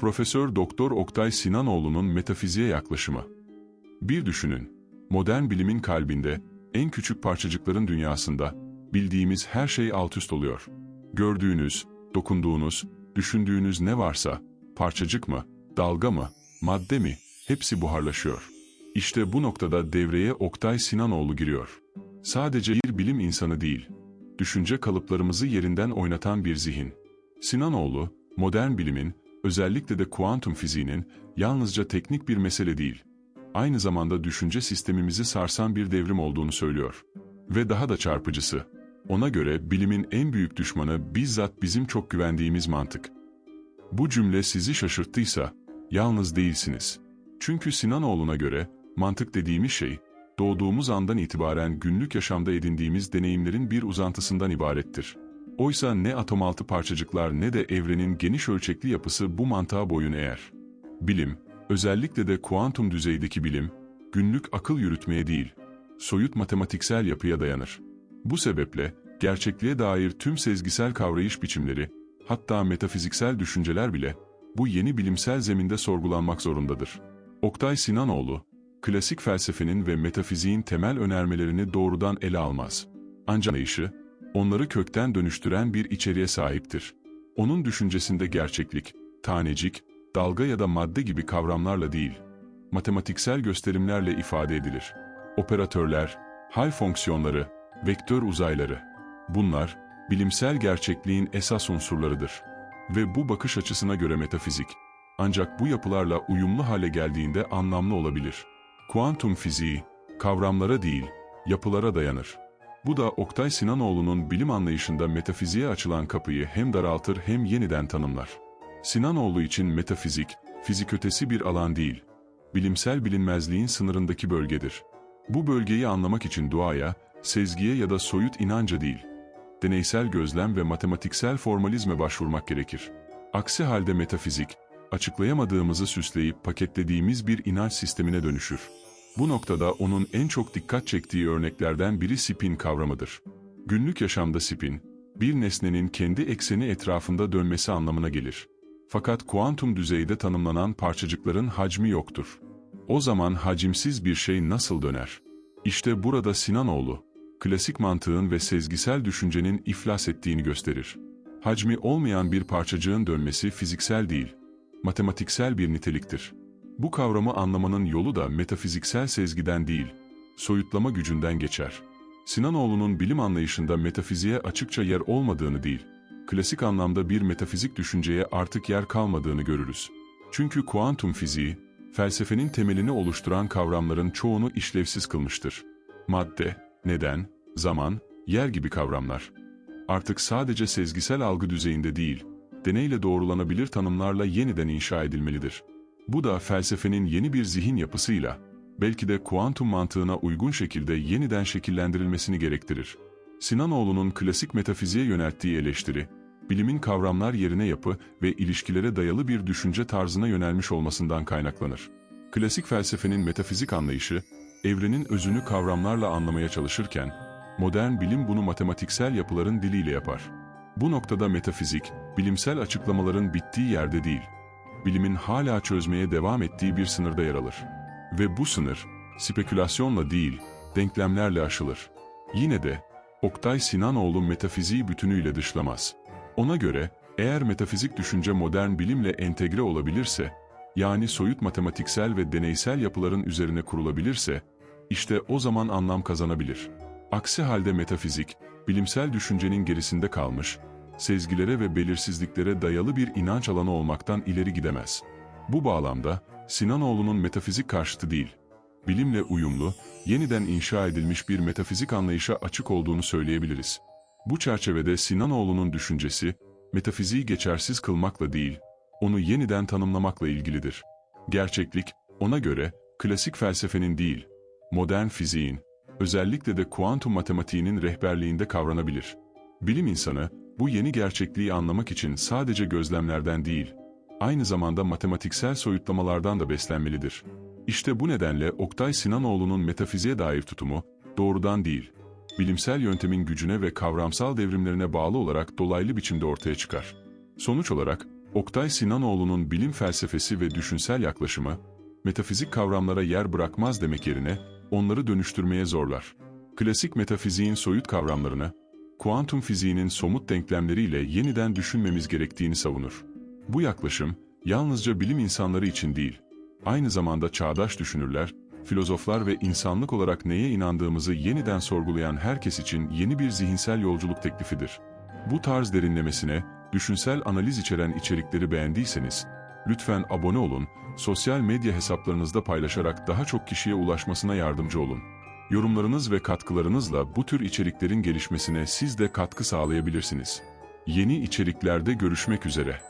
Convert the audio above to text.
Profesör Doktor Oktay Sinanoğlu'nun metafiziğe yaklaşımı. Bir düşünün, modern bilimin kalbinde, en küçük parçacıkların dünyasında, bildiğimiz her şey altüst oluyor. Gördüğünüz, dokunduğunuz, düşündüğünüz ne varsa, parçacık mı, dalga mı, madde mi, hepsi buharlaşıyor. İşte bu noktada devreye Oktay Sinanoğlu giriyor. Sadece bir bilim insanı değil, düşünce kalıplarımızı yerinden oynatan bir zihin. Sinanoğlu, modern bilimin, özellikle de kuantum fiziğinin yalnızca teknik bir mesele değil, aynı zamanda düşünce sistemimizi sarsan bir devrim olduğunu söylüyor. Ve daha da çarpıcısı, ona göre bilimin en büyük düşmanı bizzat bizim çok güvendiğimiz mantık. Bu cümle sizi şaşırttıysa, yalnız değilsiniz. Çünkü Sinanoğlu'na göre, mantık dediğimiz şey, doğduğumuz andan itibaren günlük yaşamda edindiğimiz deneyimlerin bir uzantısından ibarettir. Oysa ne atomaltı parçacıklar ne de evrenin geniş ölçekli yapısı bu mantığa boyun eğer. Bilim, özellikle de kuantum düzeydeki bilim, günlük akıl yürütmeye değil, soyut matematiksel yapıya dayanır. Bu sebeple, gerçekliğe dair tüm sezgisel kavrayış biçimleri, hatta metafiziksel düşünceler bile, bu yeni bilimsel zeminde sorgulanmak zorundadır. Oktay Sinanoğlu, klasik felsefenin ve metafiziğin temel önermelerini doğrudan ele almaz. Ancak anlayışı, onları kökten dönüştüren bir içeriğe sahiptir. Onun düşüncesinde gerçeklik, tanecik, dalga ya da madde gibi kavramlarla değil, matematiksel gösterimlerle ifade edilir. Operatörler, hal fonksiyonları, vektör uzayları. Bunlar, bilimsel gerçekliğin esas unsurlarıdır. Ve bu bakış açısına göre metafizik, ancak bu yapılarla uyumlu hale geldiğinde anlamlı olabilir. Kuantum fiziği, kavramlara değil, yapılara dayanır. Bu da Oktay Sinanoğlu'nun bilim anlayışında metafiziğe açılan kapıyı hem daraltır hem yeniden tanımlar. Sinanoğlu için metafizik, fizik ötesi bir alan değil, bilimsel bilinmezliğin sınırındaki bölgedir. Bu bölgeyi anlamak için duaya, sezgiye ya da soyut inanca değil, deneysel gözlem ve matematiksel formalizme başvurmak gerekir. Aksi halde metafizik, açıklayamadığımızı süsleyip paketlediğimiz bir inanç sistemine dönüşür. Bu noktada onun en çok dikkat çektiği örneklerden biri spin kavramıdır. Günlük yaşamda spin, bir nesnenin kendi ekseni etrafında dönmesi anlamına gelir. Fakat kuantum düzeyde tanımlanan parçacıkların hacmi yoktur. O zaman hacimsiz bir şey nasıl döner? İşte burada Sinanoğlu, klasik mantığın ve sezgisel düşüncenin iflas ettiğini gösterir. Hacmi olmayan bir parçacığın dönmesi fiziksel değil, matematiksel bir niteliktir. Bu kavramı anlamanın yolu da metafiziksel sezgiden değil, soyutlama gücünden geçer. Sinanoğlu'nun bilim anlayışında metafiziğe açıkça yer olmadığını değil, klasik anlamda bir metafizik düşünceye artık yer kalmadığını görürüz. Çünkü kuantum fiziği, felsefenin temelini oluşturan kavramların çoğunu işlevsiz kılmıştır. Madde, neden, zaman, yer gibi kavramlar. Artık sadece sezgisel algı düzeyinde değil, deneyle doğrulanabilir tanımlarla yeniden inşa edilmelidir. Bu da felsefenin yeni bir zihin yapısıyla, belki de kuantum mantığına uygun şekilde yeniden şekillendirilmesini gerektirir. Sinanoğlu'nun klasik metafiziğe yönelttiği eleştiri, bilimin kavramlar yerine yapı ve ilişkilere dayalı bir düşünce tarzına yönelmiş olmasından kaynaklanır. Klasik felsefenin metafizik anlayışı, evrenin özünü kavramlarla anlamaya çalışırken, modern bilim bunu matematiksel yapıların diliyle yapar. Bu noktada metafizik, bilimsel açıklamaların bittiği yerde değil, bilimin hala çözmeye devam ettiği bir sınırda yer alır. Ve bu sınır, spekülasyonla değil, denklemlerle aşılır. Yine de, Oktay Sinanoğlu metafiziği bütünüyle dışlamaz. Ona göre, eğer metafizik düşünce modern bilimle entegre olabilirse, yani soyut matematiksel ve deneysel yapıların üzerine kurulabilirse, işte o zaman anlam kazanabilir. Aksi halde metafizik, bilimsel düşüncenin gerisinde kalmış, sezgilere ve belirsizliklere dayalı bir inanç alanı olmaktan ileri gidemez. Bu bağlamda, Sinanoğlu'nun metafizik karşıtı değil, bilimle uyumlu, yeniden inşa edilmiş bir metafizik anlayışa açık olduğunu söyleyebiliriz. Bu çerçevede Sinanoğlu'nun düşüncesi, metafiziği geçersiz kılmakla değil, onu yeniden tanımlamakla ilgilidir. Gerçeklik, ona göre, klasik felsefenin değil, modern fiziğin, özellikle de kuantum matematiğinin rehberliğinde kavranabilir. Bilim insanı, bu yeni gerçekliği anlamak için sadece gözlemlerden değil, aynı zamanda matematiksel soyutlamalardan da beslenmelidir. İşte bu nedenle Oktay Sinanoğlu'nun metafiziğe dair tutumu, doğrudan değil, bilimsel yöntemin gücüne ve kavramsal devrimlerine bağlı olarak dolaylı biçimde ortaya çıkar. Sonuç olarak, Oktay Sinanoğlu'nun bilim felsefesi ve düşünsel yaklaşımı, metafizik kavramlara yer bırakmaz demek yerine onları dönüştürmeye zorlar. Klasik metafiziğin soyut kavramlarını, kuantum fiziğinin somut denklemleriyle yeniden düşünmemiz gerektiğini savunur. Bu yaklaşım, yalnızca bilim insanları için değil, aynı zamanda çağdaş düşünürler, filozoflar ve insanlık olarak neye inandığımızı yeniden sorgulayan herkes için yeni bir zihinsel yolculuk teklifidir. Bu tarz derinlemesine, düşünsel analiz içeren içerikleri beğendiyseniz, lütfen abone olun, sosyal medya hesaplarınızda paylaşarak daha çok kişiye ulaşmasına yardımcı olun. Yorumlarınız ve katkılarınızla bu tür içeriklerin gelişmesine siz de katkı sağlayabilirsiniz. Yeni içeriklerde görüşmek üzere.